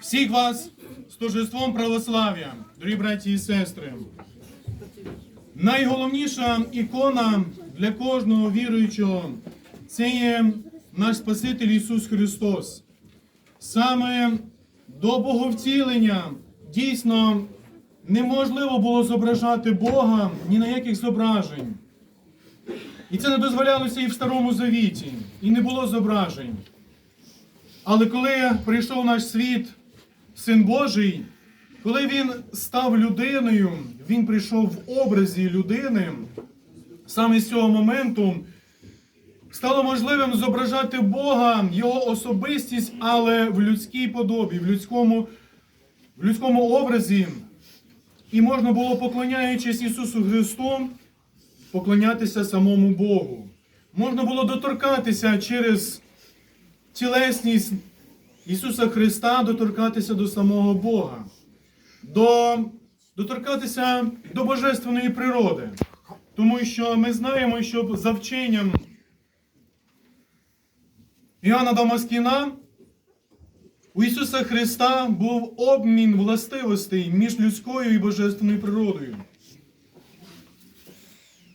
Всіх вас з торжеством православ'я, дорогі браті і сестри. Найголовніша ікона для кожного віруючого це є наш Спаситель Ісус Христос. Саме до Боговтілення дійсно неможливо було зображати Бога ні на яких зображень. І це не дозволялося і в Старому Завіті, і не було зображень. Але коли прийшов наш світ, Син Божий, коли він став людиною, він прийшов в образі людини, саме з цього моменту стало можливим зображати Бога, Його особистість, але в людській подобі, в людському, в людському образі. І можна було, поклоняючись Ісусу Христу, поклонятися самому Богу. Можна було доторкатися через тілесність Ісуса Христа, доторкатися до самого Бога, до, доторкатися до божественної природи. Тому що ми знаємо, що за вченням Іоанна Дамаскіна у Ісуса Христа був обмін властивостей між людською і божественною природою.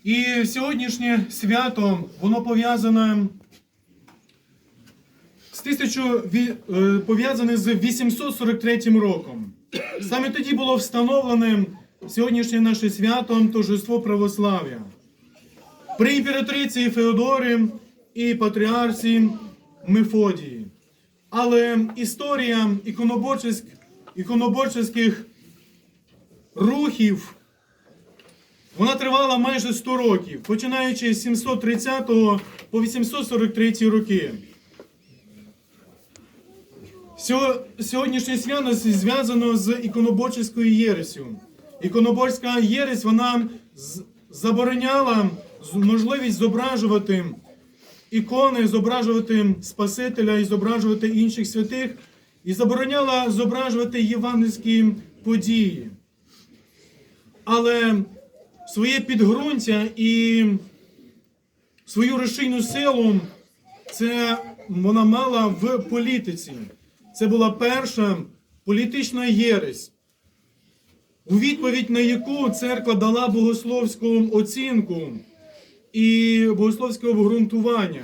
І сьогоднішнє свято, воно пов'язане тисячу е, пов'язане з 843 роком. Саме тоді було встановлене сьогоднішнє наше свято торжество православ'я. При імператриці Феодорі і патріарсі Мефодії. Але історія іконоборчих рухів вона тривала майже 100 років, починаючи з 730 по 843 роки. Сьо- Сьогоднішнє свято зв'язано з іконоборческою єресю. Іконоборська єресь вона забороняла можливість зображувати ікони, зображувати Спасителя і зображувати інших святих, і забороняла зображувати євангельські події. Але своє підґрунтя і свою рушійну силу це вона мала в політиці. Це була перша політична єресь, у відповідь на яку церква дала богословську оцінку і богословське обґрунтування.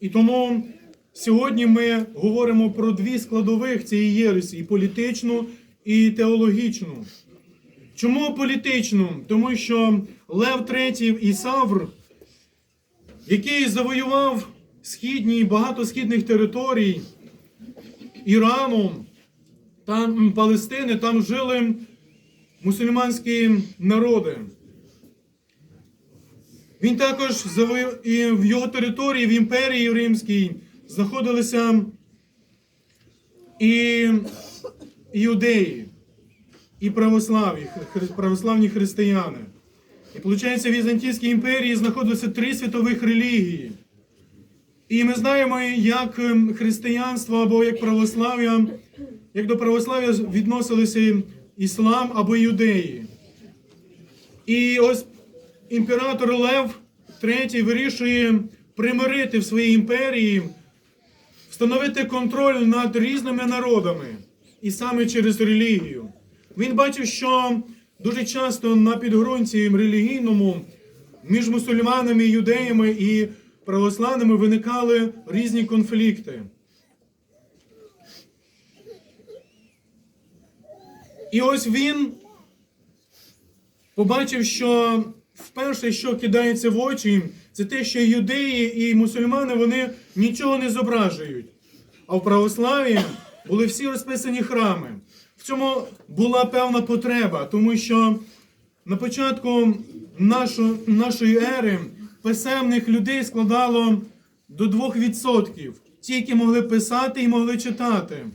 І тому сьогодні ми говоримо про дві складових цієї єресі: і політичну, і теологічну. Чому політичну? Тому що Лев III і Савр, який завоював східні багато східних територій Ірану та м, Палестини, там жили мусульманські народи. Він також і в його території, в імперії Римській, знаходилися і іудеї, і православі, православні християни. І виходить, в Візантійській імперії знаходилися три світових релігії. І ми знаємо, як ем, християнство або як православ'я, як до православ'я відносилися іслам або юдеї. І ось імператор Лев III вирішує примирити в своїй імперії, встановити контроль над різними народами, і саме через релігію. Він бачив, що дуже часто на підґрунті релігійному між мусульманами, юдеями і православними виникали різні конфлікти. І ось він побачив, що вперше, що кидається в очі, це те, що юдеї і мусульмани вони нічого не зображують. А в православі були всі розписані храми. В цьому була певна потреба, тому що на початку нашо- нашої ери писемних людей складало до 2%. Ті, які могли писати і могли читати.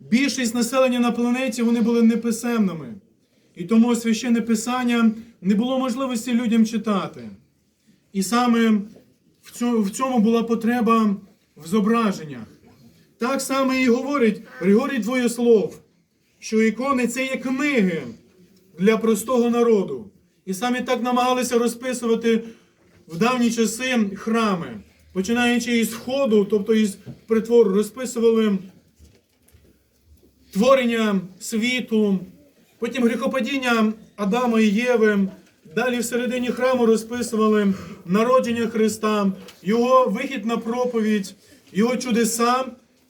Більшість населення на планеті вони були неписемними. І тому священне писання не було можливості людям читати. І саме в цьому, була потреба в зображеннях. Так само і говорить Григорій Двоєслов, що ікони це є книги для простого народу. І саме так намагалися розписувати в давні часи храми. Починаючи із входу, тобто із притвору, розписували творення світу, потім гріхопадіння Адама і Єви. Далі всередині храму розписували народження Христа, його вихід на проповідь, його чудеса.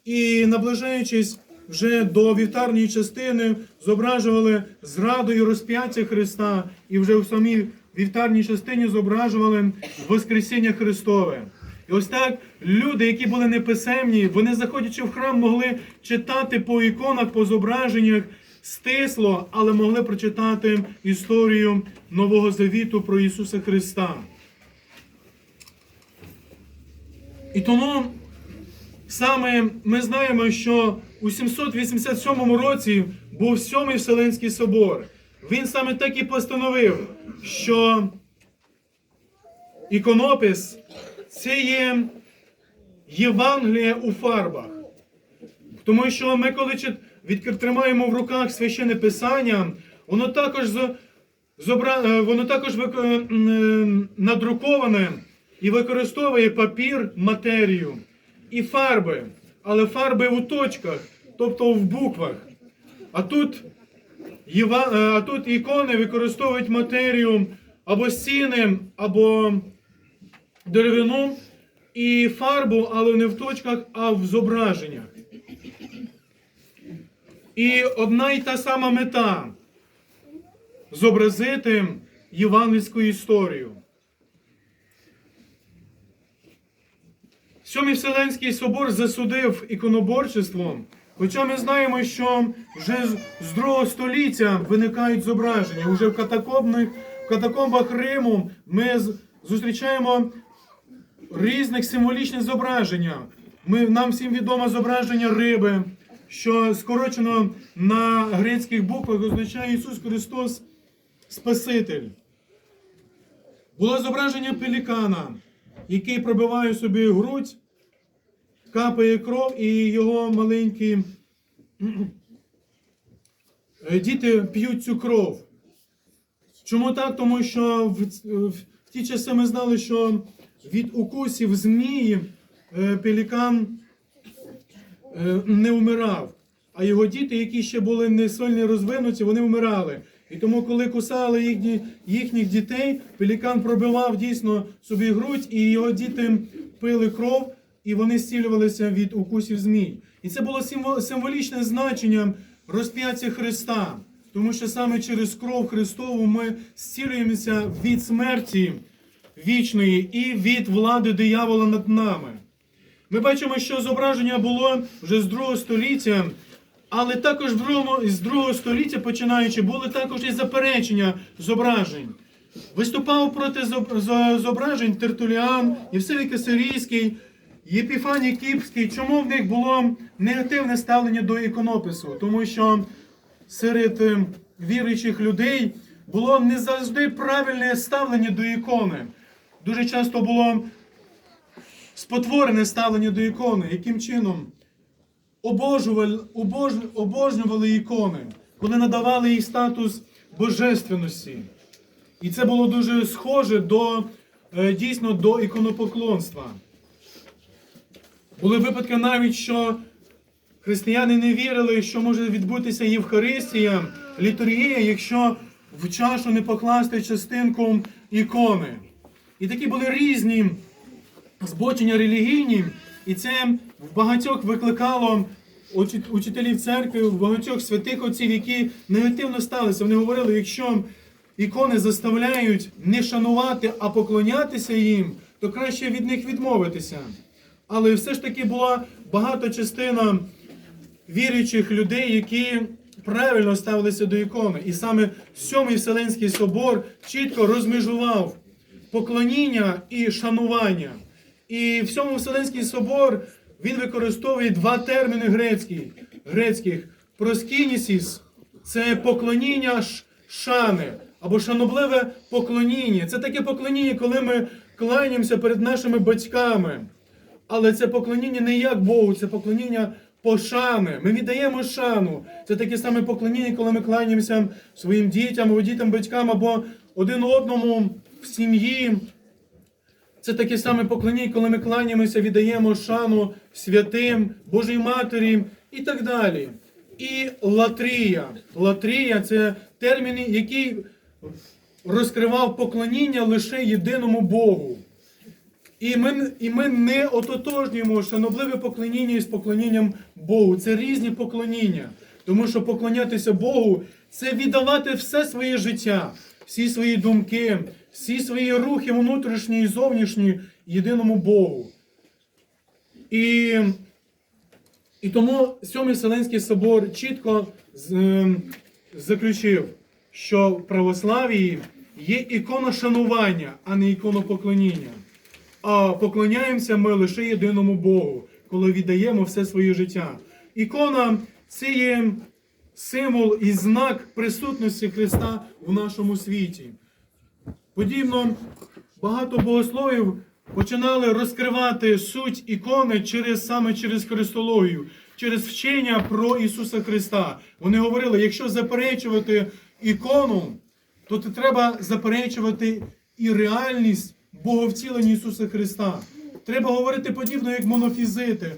І наближаючись вже до вівтарної частини, зображували зраду і розп'яття Христа, і вже в самій вівтарній частині зображували Воскресіння Христове. І ось так люди, які були неписемні, вони, заходячи в храм, могли читати по іконах, по зображеннях стисло, але могли прочитати історію Нового Завіту про Ісуса Христа. І тому саме ми знаємо, що у 787 році був Сьомий Вселенський собор. Він саме так і постановив, що іконопис це є Євангеліє у фарбах. Тому що ми, коли тримаємо в руках священне писання, воно також зобра... е, воно також вик- е, е, надруковане і використовує папір, матерію і фарби, але фарби у точках, тобто в буквах. А тут, а тут ікони використовують матерію або стіни, або деревину і фарбу, але не в точках, а в зображеннях. І одна й та сама мета зобразити євангельську історію. Сьомий Вселенський собор засудив іконоборчество, хоча ми знаємо, що вже з- другого століття виникають зображення. Уже в катакомбних, в катакомбах Риму ми зустрічаємо різних символічних зображення. Ми, нам всім відомо зображення риби, що скорочено на грецьких буквах означає Ісус Христос Спаситель. Було зображення пелікана, який пробиває собі грудь, капає кров, і його маленькі е, діти п'ють цю кров. Чому так? Тому що в, в, ті часи ми знали, що від укусів змії е, пелікан е, не вмирав. А його діти, які ще були не сильно розвинуті, вони вмирали. І тому, коли кусали їхні, їхніх дітей, пелікан пробивав дійсно собі грудь, і його діти пили кров, і вони зцілювалися від укусів змій. І це було символ- символічне значення розп'яття Христа. Тому що саме через кров Христову ми зцілюємося від смерті вічної і від влади диявола над нами. Ми бачимо, що зображення було вже з другого століття, але також з другого століття починаючи, були також і заперечення зображень. Виступав проти зображень Тертуліан, Євсевій Кисарійський, Єпіфаній Кіпський. Чому в них було негативне ставлення до іконопису? Тому що серед е, віруючих людей було не завжди правильне ставлення до ікони. Дуже часто було спотворене ставлення до ікони. Яким чином? Обожували, обож, обожнювали ікони, коли надавали їй статус божественності. І це було дуже схоже до е, дійсно до іконопоклонства. Були випадки навіть, що християни не вірили, що може відбутися Євхаристія, літургія, якщо в чашу не покласти частинку ікони. І такі були різні збочення релігійні, і це в багатьох викликало учителів церкви, в багатьох святих отців, які негативно сталися. Вони говорили, якщо ікони заставляють не шанувати, а поклонятися їм, то краще від них відмовитися. Але все ж таки була багата частина віруючих людей, які правильно ставилися до ікони. І саме Сьомий Вселенський собор чітко розмежував поклоніння і шанування. І в Сьомий Вселенський собор він використовує два терміни грецькі, грецьких. Проскінісіс це поклоніння шани або шанобливе поклоніння. Це таке поклоніння, коли ми кланяємося перед нашими батьками. Але це поклоніння не як Богу, це поклоніння пошани. Ми віддаємо шану. Це таке саме поклоніння, коли ми кланяємося своїм дітям, або дітям, батькам, або один одному в сім'ї. Це таке саме поклоніння, коли ми кланяємося, віддаємо шану святим, Божій Матері і так далі. і латрія. Латрія це термін, який розкривав поклоніння лише єдиному Богу. І ми, і ми не ототожнюємо шанобливе поклоніння із поклонінням Богу. Це різні поклоніння. Тому що поклонятися Богу це віддавати все своє життя, всі свої думки, всі свої рухи внутрішні і зовнішні єдиному Богу. І, і тому Сьомий Вселенський собор чітко ем, заключив, що в православії є ікона шанування, а не ікона поклоніння. А поклоняємося ми лише єдиному Богу, коли віддаємо все своє життя. Ікона це є символ і знак присутності Христа в нашому світі. Подібно багато богословів починали розкривати суть ікони через саме через Христологію, через вчення про Ісуса Христа. Вони говорили, якщо заперечувати ікону, то треба заперечувати і реальність Боговтілення Ісуса Христа. Треба говорити подібно, як монофізити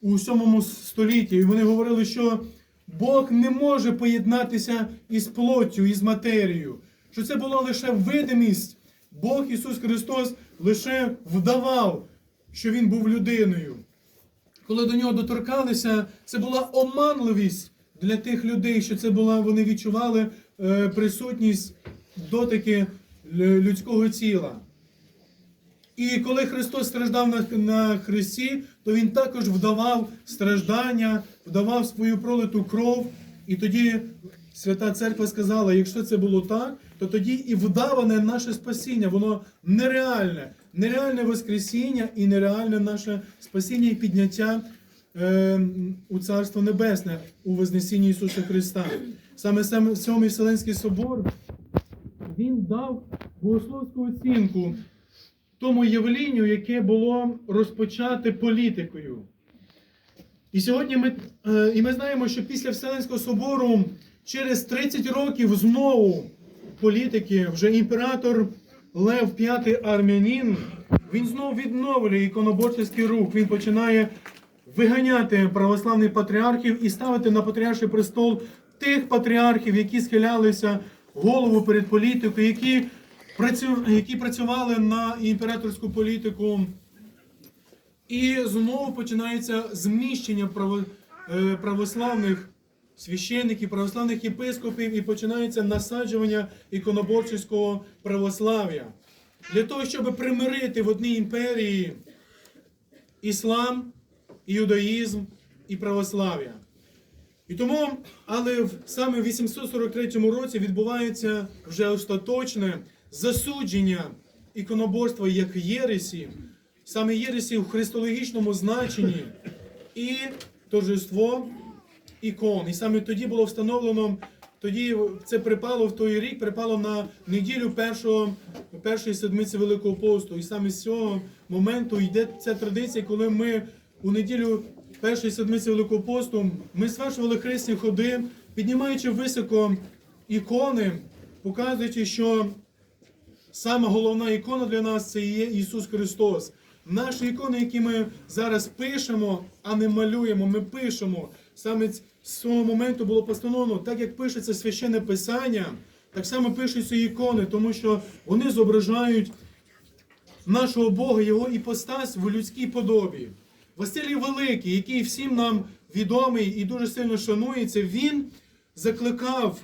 у 7 столітті. І вони говорили, що Бог не може поєднатися із плоттю, із матерією. Що це була лише видимість. Бог Ісус Христос лише вдавав, що Він був людиною. Коли до нього доторкалися, це була оманливість для тих людей, що це була, вони відчували е, присутність дотики людського тіла. І коли Христос страждав на, на Христі, то Він також вдавав страждання, вдавав свою пролиту кров. І тоді Свята Церква сказала: якщо це було так, то тоді і вдаване наше спасіння, воно нереальне, нереальне Воскресіння і нереальне наше спасіння і підняття е, у Царство Небесне у Вознесінні Ісуса Христа. Саме Сьомий Вселенський собор він дав богословську оцінку тому явлінню, яке було розпочате політикою. І сьогодні ми, е, і ми знаємо, що після Вселенського собору через 30 років знову політики, вже імператор Лев V Армянін, він знову відновлює іконоборчий рух. Він починає виганяти православних патріархів і ставити на патріарший престол тих патріархів, які схилялися голову перед політикою, які. Які працювали на імператорську політику. І знову починається зміщення е, православних священиків, православних єпископів, і починається насаджування іконоборчого православ'я. Для того, щоб примирити в одній імперії іслам, іудаїзм і православ'я. І тому, але саме в 843 році відбувається вже остаточне засудження іконоборства як єресі, саме єресі в христологічному значенні і торжество ікон. І саме тоді було встановлено, тоді це припало в той рік, припало на неділю першого, першої седмиці Великого посту. І саме з цього моменту йде ця традиція, коли ми у неділю першої седмиці Великого посту ми звершували хресні ходи, піднімаючи високо ікони, показуючи, що Саме головна ікона для нас це є Ісус Христос. Наші ікони, які ми зараз пишемо, а не малюємо, ми пишемо. Саме з цього моменту було постановлено, так як пишеться священне писання, так само пишуться ікони, тому що вони зображають нашого Бога, Його іпостась в людській подобі. Василій Великий, який всім нам відомий і дуже сильно шанується, він закликав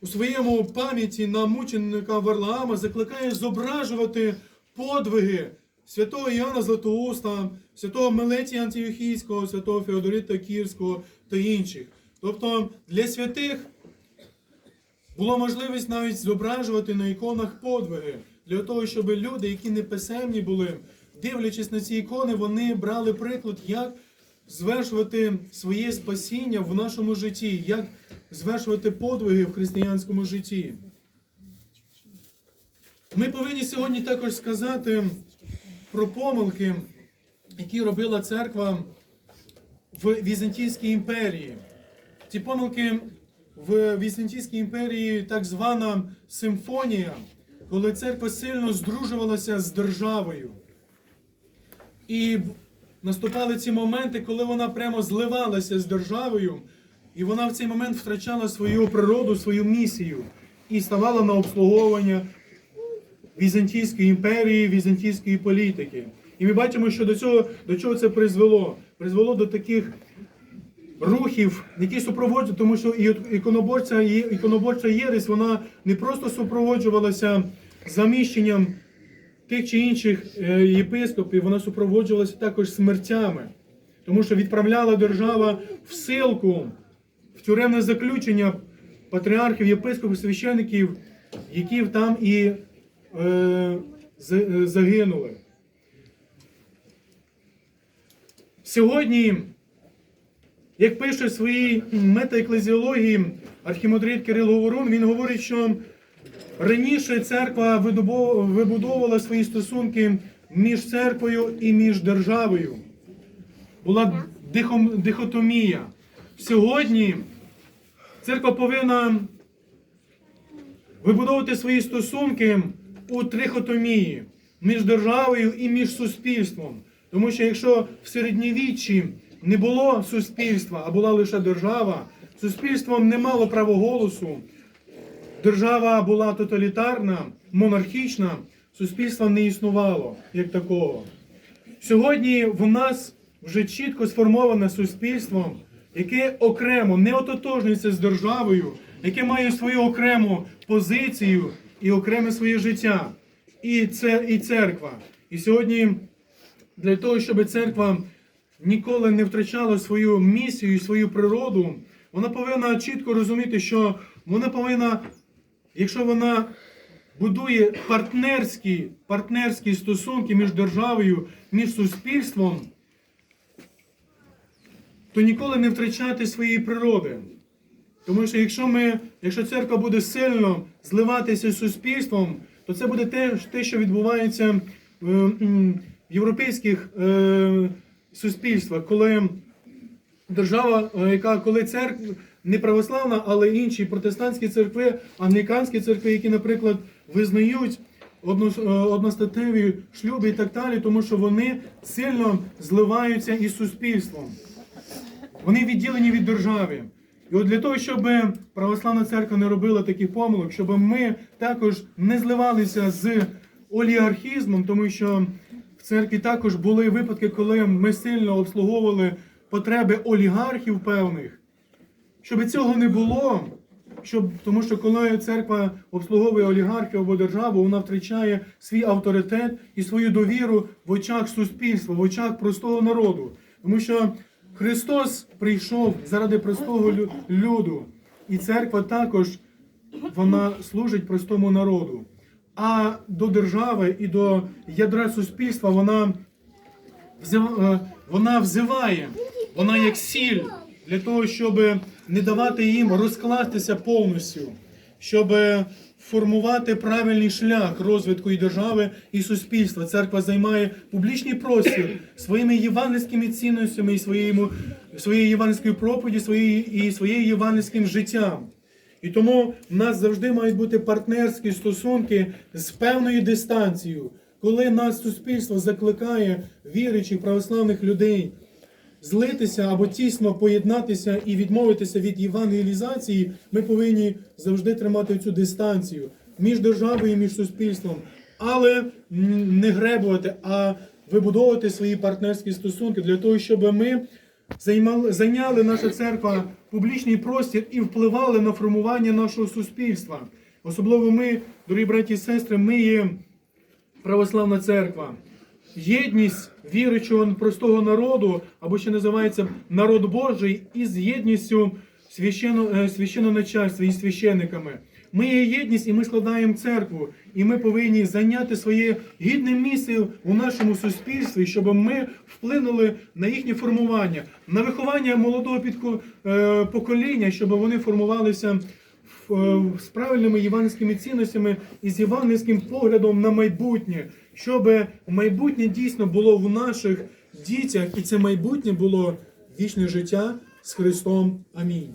у своєму пам'яті на мученика Варлаама закликає зображувати подвиги святого Іоанна Златоуста, святого Мелетія Антіохійського, святого Феодорита Кірського та інших. Тобто для святих було можливість навіть зображувати на іконах подвиги, для того, щоб люди, які не писемні були, дивлячись на ці ікони, вони брали приклад, як звершувати своє спасіння в нашому житті, як звершувати подвиги в християнському житті. Ми повинні сьогодні також сказати про помилки, які робила церква в Візантійській імперії. Ці помилки в Візантійській імперії так звана симфонія, коли церква сильно здружувалася з державою. І наступали ці моменти, коли вона прямо зливалася з державою, і вона в цей момент втрачала свою природу, свою місію і ставала на обслуговування Візантійської імперії, візантійської політики. І ми бачимо, що до цього до чого це призвело? Призвело до таких рухів, які супроводжують, тому що іконоборця, іконоборча єресь, вона не просто супроводжувалася заміщенням тих чи інших е, єпископів, вона супроводжувалася також смертями, тому що відправляла держава в силку, в тюремне заключення патріархів, єпископів, священиків, які там і е, е, загинули. Сьогодні, як пише в своїй метаеклезіології архімандрит Кирило Говорун, він говорить, що раніше церква вибудовувала свої стосунки між церквою і між державою. Була дихотомія. Сьогодні церква повинна вибудовувати свої стосунки у трихотомії між державою і між суспільством. Тому що якщо в середньовіччі не було суспільства, а була лише держава, суспільство не мало права голосу, держава була тоталітарна, монархічна, суспільства не існувало як такого. Сьогодні в нас вже чітко сформоване суспільство, яке окремо не ототожнюється з державою, яке має свою окрему позицію і окреме своє життя. І це і церква. І сьогодні для того, щоб церква ніколи не втрачала свою місію і свою природу, вона повинна чітко розуміти, що вона повинна, якщо вона будує партнерські, партнерські стосунки між державою, між суспільством, то ніколи не втрачати своєї природи. Тому що якщо ми, якщо церква буде сильно зливатися з суспільством, то це буде те, те що відбувається е, в європейських е, суспільствах, коли держава, е, яка коли церква не православна, але інші протестантські церкви, англіканські церкви, які, наприклад, визнають е, одностатеві шлюби і так далі, тому що вони сильно зливаються із суспільством. Вони відділені від держави. І от для того, щоб православна церква не робила таких помилок, щоб ми також не зливалися з олігархізмом, тому що в церкві також були випадки, коли ми сильно обслуговували потреби олігархів певних. Щоб цього не було, щоб, тому що коли церква обслуговує олігархів або державу, вона втрачає свій авторитет і свою довіру в очах суспільства, в очах простого народу. Тому що Христос прийшов заради простого люду, і церква також вона служить простому народу. А до держави і до ядра суспільства вона е, вона взиває, вона як сіль для того, щоб не давати їм розкластися повністю, щоб формувати правильний шлях розвитку і держави і суспільства. Церква займає публічний простір своїми євангельськими цінностями і своєю, своєю євангельською проповіді, своєю і своєю євангельським життям. І тому в нас завжди мають бути партнерські стосунки з певною дистанцією, коли нас суспільство закликає віруючих православних людей злитися або тісно поєднатися і відмовитися від євангелізації, ми повинні завжди тримати цю дистанцію між державою і між суспільством, але не гребувати, а вибудовувати свої партнерські стосунки для того, щоб ми займали, зайняли наша церква публічний простір і впливали на формування нашого суспільства. Особливо ми, дорогі браті і сестри, ми є православна церква. Єдність віруючого простого народу, або ще називається народ Божий, із єдністю священно, е, священноначальства і священниками. Ми є єдність і ми складаємо церкву, і ми повинні зайняти своє гідне місце у нашому суспільстві, щоб ми вплинули на їхнє формування, на виховання молодого підко- е, покоління, щоб вони формувалися е, з правильними євангельськими цінностями і з євангельським поглядом на майбутнє, щоб майбутнє дійсно було в наших дітях, і це майбутнє було вічне життя з Христом. Амінь.